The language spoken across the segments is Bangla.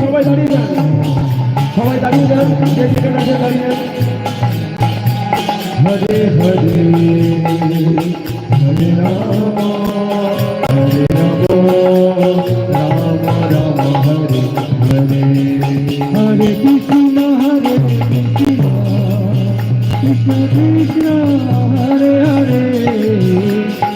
সবাই দাঁড়িয়ে যান সবাই দাঁড়িয়ে যান দাঁড়িয়ে হরে হরে হরে রাম হরে Krishna Krishna Hare Hare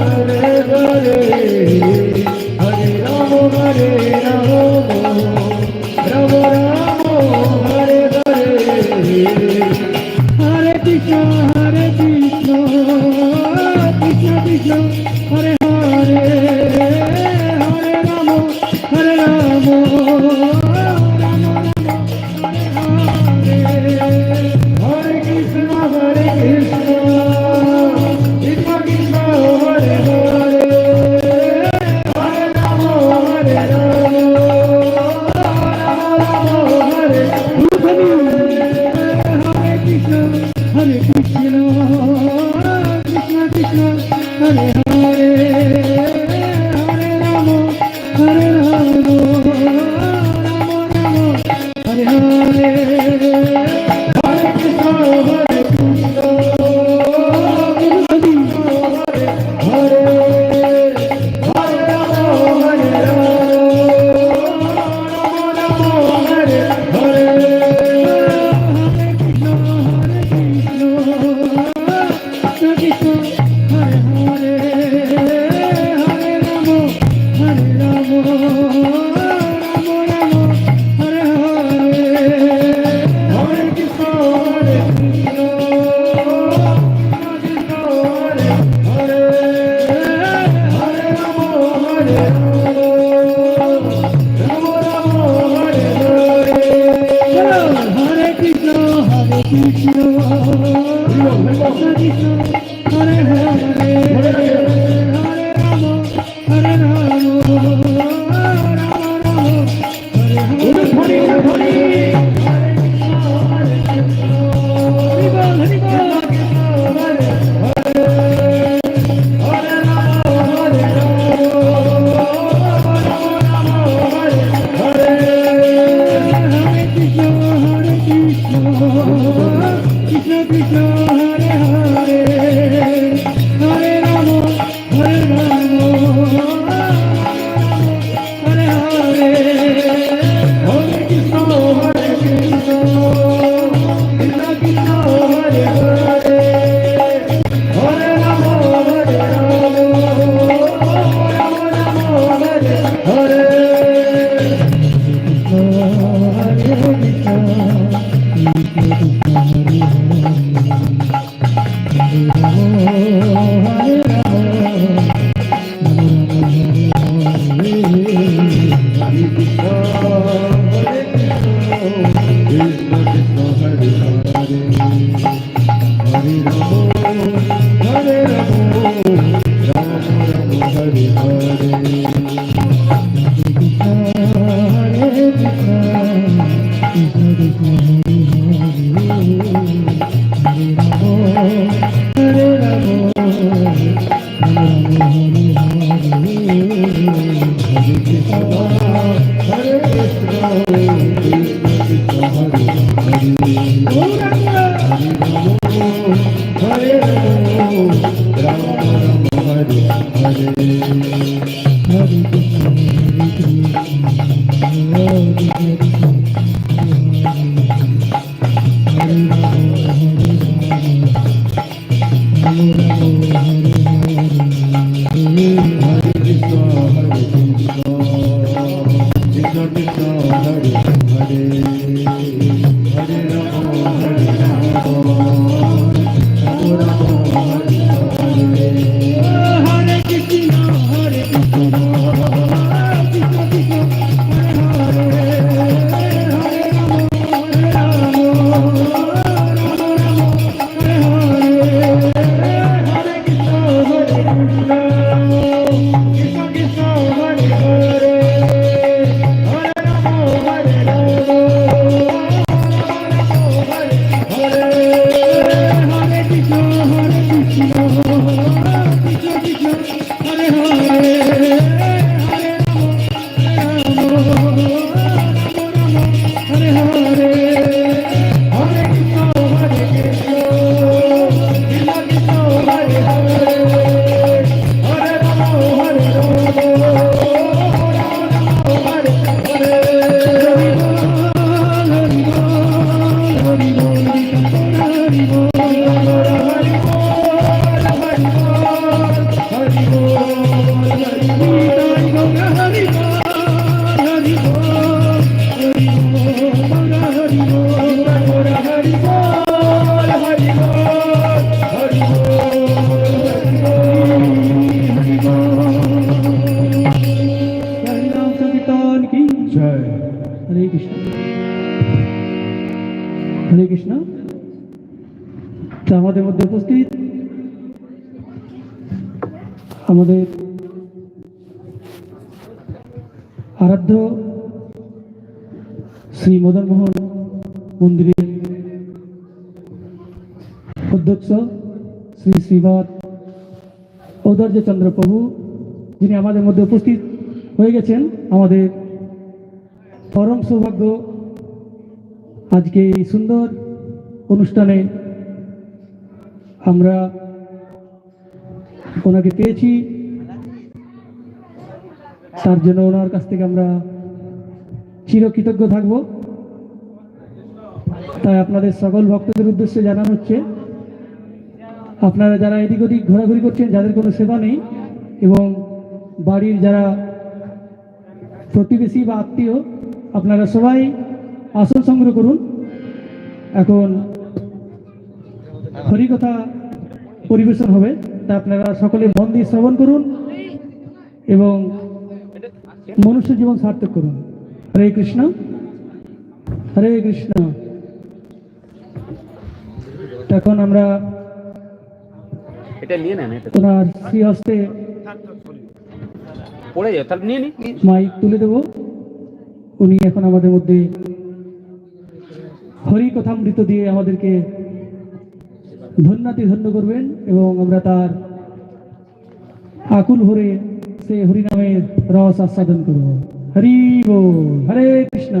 i Hare Hare Krishna Hare Hare আরাধ্য শ্রী মদনমোহন মন্দিরের অধ্যক্ষ শ্রী শ্রীবাদ ঔদর্যচন্দ্র প্রভু, যিনি আমাদের মধ্যে উপস্থিত হয়ে গেছেন, আমাদের পরম সৌভাগ্য আজকে এই সুন্দর অনুষ্ঠানে আমরা ওনাকে পেয়েছি। তার জন্য ওনার কাছ থেকে আমরা চিরকৃতজ্ঞ থাকব। তাই আপনাদের সকল ভক্তদের উদ্দেশ্যে জানানো হচ্ছে, আপনারা যারা এদিক ওদিক ঘোরাঘুরি করছেন, যাদের কোনো সেবা নেই, এবং বাড়ির যারা প্রতিবেশী বা আত্মীয়, আপনারা সবাই আসন সংগ্রহ করুন। এখন হরিকথা পরিবেশন হবে, তা আপনারা সকলে মন দিয়ে শ্রবণ করুন, এবং মনুষ্য জীবন সার্থক করুন। হরে কৃষ্ণ। হরে কৃষ্ণ। এখন আমরা এটা নিয়ে নেন শ্রী হস্তে পড়ে তাহলে নিয়ে নি। মাইক তুলে দেব। উনি এখন আমাদের মধ্যে হরি দিয়ে আমাদেরকে ধন্যাতি ধন্য করবেন এবং আমরা তার আকুল ভরে से हरिनामे रस आस्वादन करो। हरि बोल हरे कृष्णा।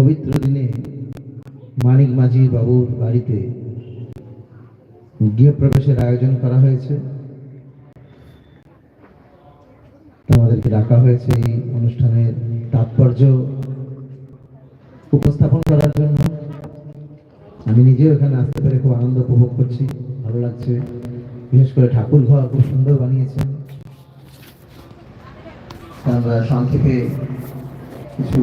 পবিত্র দিনে মানিক মাঝি বাবুর বাড়িতে গৃহপ্রবেশের আয়োজন করা হয়েছে। আমাদেরকে ডাকা হয়েছে এই অনুষ্ঠানের তাৎপর্য উপস্থাপন করার জন্য। আমি নিজেও এখানে আসতে পেরে খুব আনন্দ উপভোগ করছি, ভালো লাগছে। বিশেষ করে ঠাকুর ঘর খুব সুন্দর বানিয়েছেন। আমরা সংক্ষেপে কিছু